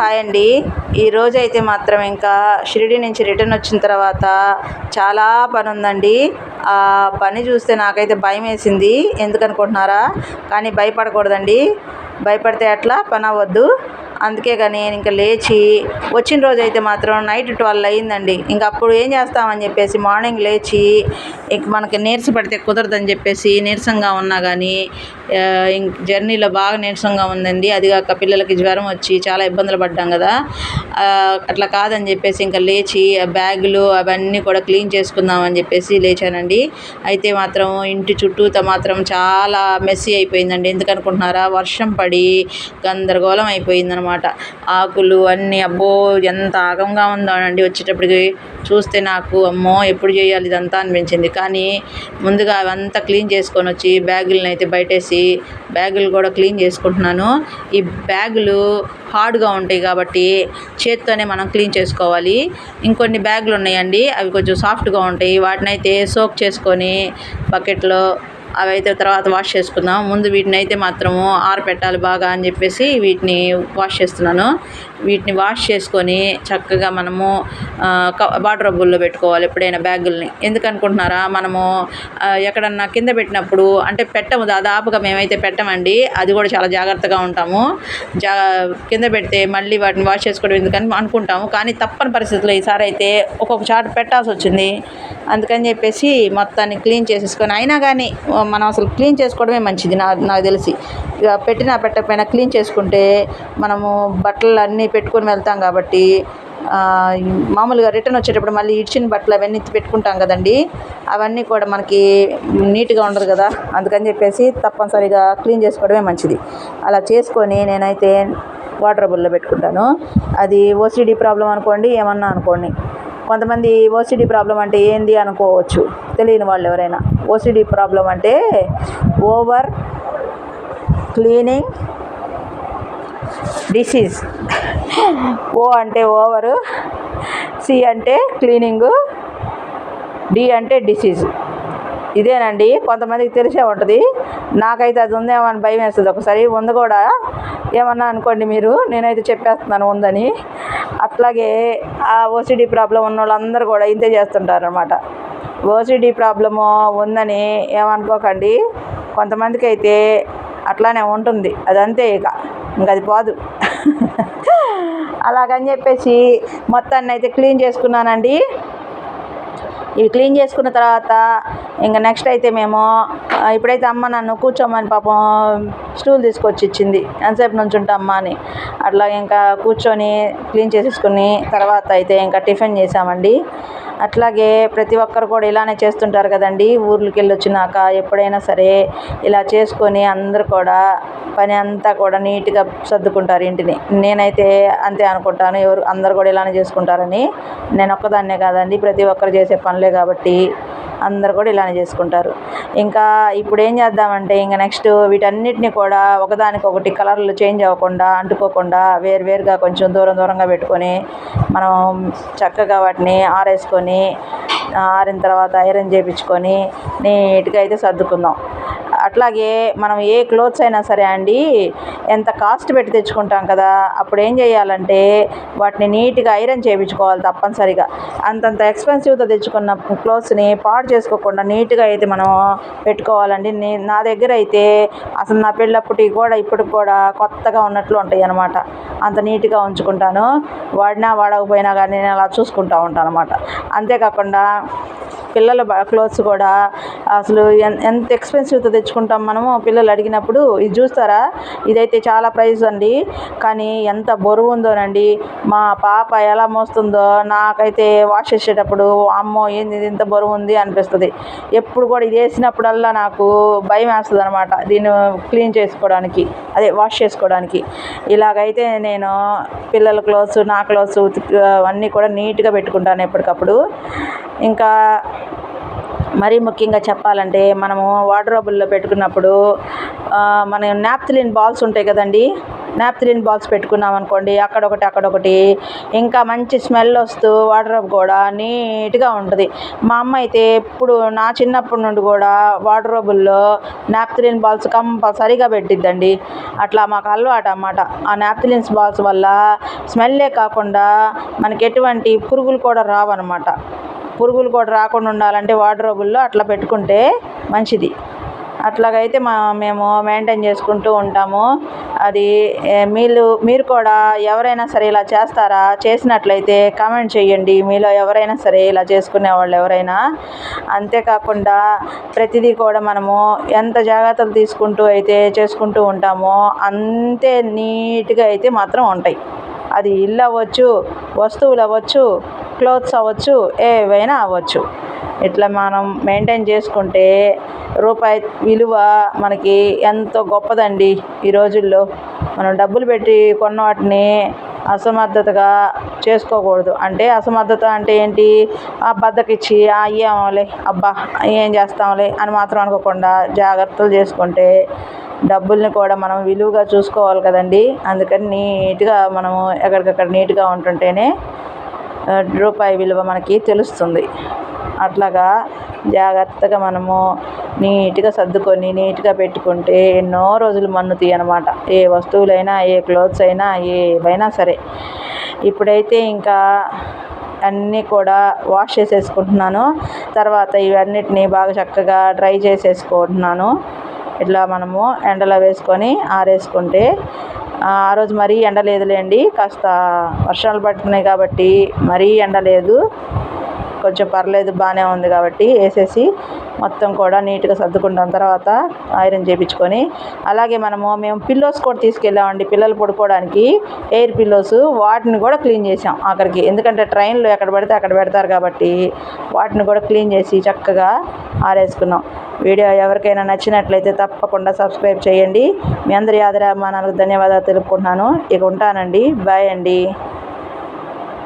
Hi అండి. ఈరోజు అయితే మాత్రం ఇంకా షిరిడి నుంచి రిటర్న్ వచ్చిన తర్వాత చాలా పని ఉందండి. ఆ పని చూస్తే నాకైతే భయం వేసింది. ఎందుకనుకుంటున్నారా కానీ భయపడకూడదండి. భయపడితే అట్లా పని అవ్వద్దు. అందుకే కానీ నేను ఇంకా లేచి వచ్చిన రోజు అయితే మాత్రం నైట్ ట్వెల్వ్ అయ్యిందండి. ఇంక అప్పుడు ఏం చేస్తామని చెప్పేసి మార్నింగ్ లేచి ఇంక మనకి నీరస పడితే కుదరదని చెప్పేసి నీరసంగా ఉన్నా కానీ ఇంక జర్నీలో బాగా నీరసంగా ఉందండి. అది కాక పిల్లలకి జ్వరం వచ్చి చాలా ఇబ్బందులు పడ్డాం కదా. అట్లా కాదని చెప్పేసి ఇంకా లేచి ఆ బ్యాగులు అవన్నీ కూడా క్లీన్ చేసుకుందామని చెప్పేసి లేచానండి. అయితే మాత్రం ఇంటి చుట్టూతో మాత్రం చాలా మెస్సీ అయిపోయిందండి. ఎందుకనుకుంటున్నారా? వర్షం పడి గందరగోళం అయిపోయిందనమాట. ఆకులు అన్నీ అబ్బో ఎంత ఆగంగా ఉందో వచ్చేటప్పటికి చూస్తే నాకు అమ్మో ఎప్పుడు చేయాలి ఇదంతా అనిపించింది. కానీ ముందుగా అవంతా క్లీన్ చేసుకొని వచ్చి బ్యాగులను అయితే బయటేసి బ్యాగులు కూడా క్లీన్ చేసుకుంటున్నాను. ఈ బ్యాగులు హార్డ్గా ఉంటాయి కాబట్టి చేత్తోనే మనం క్లీన్ చేసుకోవాలి. ఇంకొన్ని బ్యాగులు ఉన్నాయండి. అవి కొంచెం సాఫ్ట్గా ఉంటాయి. వాటిని అయితే సోక్ చేసుకొని బకెట్లో అవి అయితే తర్వాత వాష్ చేసుకుందాం. ముందు వీటిని అయితే మాత్రము ఆరపెట్టాలి బాగా అని చెప్పేసి వీటిని వాష్ చేస్తున్నాను. వీటిని వాష్ చేసుకొని చక్కగా మనము వాటర్ రబ్బుల్లో పెట్టుకోవాలి ఎప్పుడైనా బ్యాగుల్ని. ఎందుకనుకుంటున్నారా? మనము ఎక్కడన్నా కింద పెట్టినప్పుడు అంటే పెట్టము దాదాపుగా మేమైతే పెట్టమండి అది కూడా చాలా జాగ్రత్తగా ఉంటాము. జా కింద పెడితే మళ్ళీ వాటిని వాష్ చేసుకోవడం ఎందుకని అనుకుంటాము కానీ తప్పని పరిస్థితుల్లో ఈసారి అయితే ఒక్కొక్క చాట పెట్టాల్సి వచ్చింది అందుకని చెప్పేసి మొత్తాన్ని క్లీన్ చేసేసుకొని అయినా కానీ మనం అసలు క్లీన్ చేసుకోవడమే మంచిది నాకు నాకు తెలిసి. ఇక పెట్టినా పెట్టకపోయినా క్లీన్ చేసుకుంటే మనము బట్టలు అన్నీ పెట్టుకొని వెళ్తాం కాబట్టి మామూలుగా రిటర్న్ వచ్చేటప్పుడు మళ్ళీ ఇడిచిన బట్టలు అవన్నీ పెట్టుకుంటాం కదండి. అవన్నీ కూడా మనకి నీట్గా ఉండదు కదా. అందుకని చెప్పేసి తప్పనిసరిగా క్లీన్ చేసుకోవడమే మంచిది. అలా చేసుకొని నేనైతే వాటరబుల్లో పెట్టుకుంటాను. అది ఓసిడీ ప్రాబ్లం అనుకోండి ఏమన్నా అనుకోండి. కొంతమంది ఓసిడీ ప్రాబ్లం అంటే ఏంది అనుకోవచ్చు. తెలియని వాళ్ళు ఎవరైనా. ఓసిడి ప్రాబ్లం అంటే ఓవర్ క్లీనింగ్ డిసీజ్ ఓ అంటే ఓవరు సి అంటే క్లీనింగు డి అంటే డిసీజ్ ఇదేనండి కొంతమందికి తెలిసే ఉంటుంది. నాకైతే అది ఉందేమో అని భయం వేస్తుంది. ఒకసారి ఉంది కూడా. ఏమన్నా అనుకోండి మీరు నేనైతే చెప్పేస్తున్నాను ఉందని. అట్లాగే ఆ ఓసిడి ప్రాబ్లం ఉన్న వాళ్ళందరూ కూడా ఇంతే చేస్తుంటారు అనమాట ఓసిడి ప్రాబ్లము ఉందని ఏమనుకోకండి. కొంతమందికి అయితే అట్లానే ఉంటుంది. అదంతే ఇక. ఇంక అది పోదు. అలాగని చెప్పేసి మొత్తాన్ని అయితే క్లీన్ చేసుకున్నానండి. ఇవి క్లీన్ చేసుకున్న తర్వాత ఇంకా నెక్స్ట్ అయితే మేము ఇప్పుడైతే అమ్మ నన్ను కూర్చోమని పాపం స్టూల్ తీసుకొచ్చి ఇచ్చింది ఎంతసేపు నుంచి ఉంటా అమ్మ అని. అట్లా ఇంకా కూర్చొని క్లీన్ చేసేసుకుని తర్వాత అయితే ఇంకా టిఫిన్ చేసామండి. అట్లాగే ప్రతి ఒక్కరు కూడా ఇలానే చేస్తుంటారు కదండి. ఊర్లకి వెళ్ళి వచ్చినాక ఎప్పుడైనా సరే ఇలా చేసుకొని అందరు కూడా పని అంతా కూడా నీట్గా సర్దుకుంటారు ఇంటిని. నేనైతే అంతే అనుకుంటాను. ఎవరు అందరు కూడా ఇలానే చేసుకుంటారని. నేను ఒక్కదాన్నే కాదండి. ప్రతి ఒక్కరు చేసే పనులే కాబట్టి అందరు కూడా ఇలానే చేసుకుంటారు. ఇంకా ఇప్పుడు ఏం చేద్దామంటే ఇంకా నెక్స్ట్ వీటన్నిటిని కూడా ఒకదానికొకటి కలర్లు చేంజ్ అవ్వకుండా అంటుకోకుండా వేరు వేరుగా కొంచెం దూరం దూరంగా పెట్టుకొని మనం చక్కగా వాటిని ఆరేసుకొని ఆరిన తర్వాత ఐరన్ చేయించుకొని నీట్గా అయితే సర్దుకుందాం. అట్లాగే మనం ఏ క్లోత్స్ అయినా సరే అండి ఎంత కాస్ట్ పెట్టి తెచ్చుకుంటాం కదా అప్పుడు ఏం చేయాలంటే వాటిని నీట్గా ఐరన్ చేయించుకోవాలి తప్పనిసరిగా. అంతంత ఎక్స్పెన్సివ్తో తెచ్చుకున్న క్లోత్స్ని పాడు చేసుకోకుండా నీట్గా అయితే మనం పెట్టుకోవాలండి. నా దగ్గర అయితే అసలు నా పెళ్ళప్పటికి కూడా ఇప్పటికి కూడా కొత్తగా ఉన్నట్లు ఉంటాయి అన్నమాట. అంత నీట్గా ఉంచుకుంటాను. వాడినా వాడకపోయినా కానీ నేను అలా చూసుకుంటూ ఉంటాను అనమాట అంతేకాకుండా పిల్లల క్లోత్స్ కూడా అసలు ఎంత ఎక్స్పెన్సివ్తో తెచ్చుకుంటాం మనము పిల్లలు అడిగినప్పుడు ఇది చూస్తారా ఇదైతే చాలా ప్రైస్ అండి కానీ ఎంత బరువు ఉందోనండి మా పాప ఎలా మోస్తుందో నాకైతే వాష్ చేసేటప్పుడు అమ్మో ఏంది ఇది ఇంత బరువు ఉంది అనిపిస్తుంది. ఎప్పుడు కూడా ఇది వేసినప్పుడల్లా నాకు భయం వేస్తుంది అనమాట దీన్ని క్లీన్ చేసుకోవడానికి అదే వాష్ చేసుకోవడానికి. ఇలాగైతే నేను నేను పిల్లల క్లోత్స్ నా క్లోత్స్ అన్నీ కూడా నీట్గా పెట్టుకుంటాను ఎప్పటికప్పుడు. ఇంకా మరీ ముఖ్యంగా చెప్పాలంటే మనము వార్డ్రోబుల్లో పెట్టుకున్నప్పుడు మన నాప్థలిన్ బాల్స్ ఉంటాయి కదండి? నాప్తిలిన్ బాల్స్ పెట్టుకున్నాం అనుకోండి అక్కడొకటి అక్కడొకటి. ఇంకా మంచి స్మెల్ వస్తూ వార్డ్రోబ్ కూడా నీట్గా ఉంటుంది. మా అమ్మ అయితే ఎప్పుడు నా చిన్నప్పటి నుండి కూడా వార్డ్రోబుల్లో నాప్తిలిన్ బాల్స్ కంపల్సరీగా పెట్టిద్దండి. అట్లా మాకు అలవాటు అన్నమాట. ఆ నాప్తిలిన్స్ బాల్స్ వల్ల స్మెల్లే కాకుండా మనకి ఎటువంటి పురుగులు కూడా రావన్నమాట. పురుగులు కూడా రాకుండా ఉండాలంటే వార్డ్రోబుల్లో అట్లా పెట్టుకుంటే మంచిది. అట్లాగైతే మా మేము మెయింటైన్ చేసుకుంటూ ఉంటాము. అది మీరు మీరు కూడా ఎవరైనా సరే ఇలా చేస్తారా? చేసినట్లయితే కామెంట్ చేయండి. మీలో ఎవరైనా సరే ఇలా చేసుకునే వాళ్ళు ఎవరైనా. అంతేకాకుండా ప్రతిదీ కూడా మనము ఎంత జాగ్రత్తలు తీసుకుంటూ అయితే చేసుకుంటూ ఉంటామో అంతే నీట్గా అయితే మాత్రం ఉంటాయి. అది ఇల్లు అవ్వచ్చు వస్తువులు అవ్వచ్చు క్లోత్స్ అవ్వచ్చు ఏవైనా అవ్వచ్చు. ఇట్లా మనం మెయింటైన్ చేసుకుంటే రూపాయి విలువ మనకి ఎంతో గొప్పదండి ఈ రోజుల్లో. మనం డబ్బులు పెట్టి కొన్న వాటిని అసమర్థతగా చేసుకోకూడదు. అంటే అసమర్థత అంటే ఏంటి? ఆ బద్దకిచ్చి ఆ అబ్బా ఏం చేస్తాంలే అని మాత్రం అనుకోకుండా జాగ్రత్తలు చేసుకుంటే డబ్బుల్ని కూడా మనం విలువగా చూసుకోవాలి కదండి. అందుకని నీట్గా మనము ఎక్కడికక్కడ నీట్గా ఉంటుంటేనే రూపాయి విలువ మనకి తెలుస్తుంది. అట్లాగా జాగ్రత్తగా మనము నీట్గా సర్దుకొని నీట్గా పెట్టుకుంటే ఎన్నో రోజులు మన్నుతాయి అన్నమాట ఏ వస్తువులైనా ఏ క్లోత్స్ అయినా ఏవైనా సరే. ఇప్పుడైతే ఇంకా అన్నీ కూడా వాష్ చేసేసుకుంటున్నాను. తర్వాత ఇవన్నిటిని బాగా చక్కగా డ్రై చేసేసుకుంటున్నాను. ఇట్లా మనము ఎండలో వేసుకొని ఆరేసుకుంటే ఆ ఆ రోజు మరీ ఎండ లేదులేండి. కాస్త వర్షాలు పడుతున్నాయి కాబట్టి మరీ ఎండ లేదు. కొంచెం పర్లేదు బాగానే ఉంది కాబట్టి వేసేసి మొత్తం కూడా నీట్గా సర్దుకుంటాం తర్వాత ఐరన్ చేయించుకొని అలాగే మనము మేము పిల్లోస్ కూడా తీసుకెళ్ళామండి పిల్లలు పడుకోవడానికి. ఎయిర్ పిల్లోస్ వాటిని కూడా క్లీన్ చేసాం అక్కడికి ఎందుకంటే ట్రైన్లో ఎక్కడ పడితే అక్కడ పెడతారు కాబట్టి వాటిని కూడా క్లీన్ చేసి చక్కగా ఆరేసుకున్నాం. వీడియో ఎవరికైనా నచ్చినట్లయితే తప్పకుండా సబ్స్క్రైబ్ చేయండి. మీ అందరి ఆదరాభిమానాలకు ధన్యవాదాలు తెలుపుకుంటున్నాను. ఇక ఉంటానండి. బాయ్ అండి.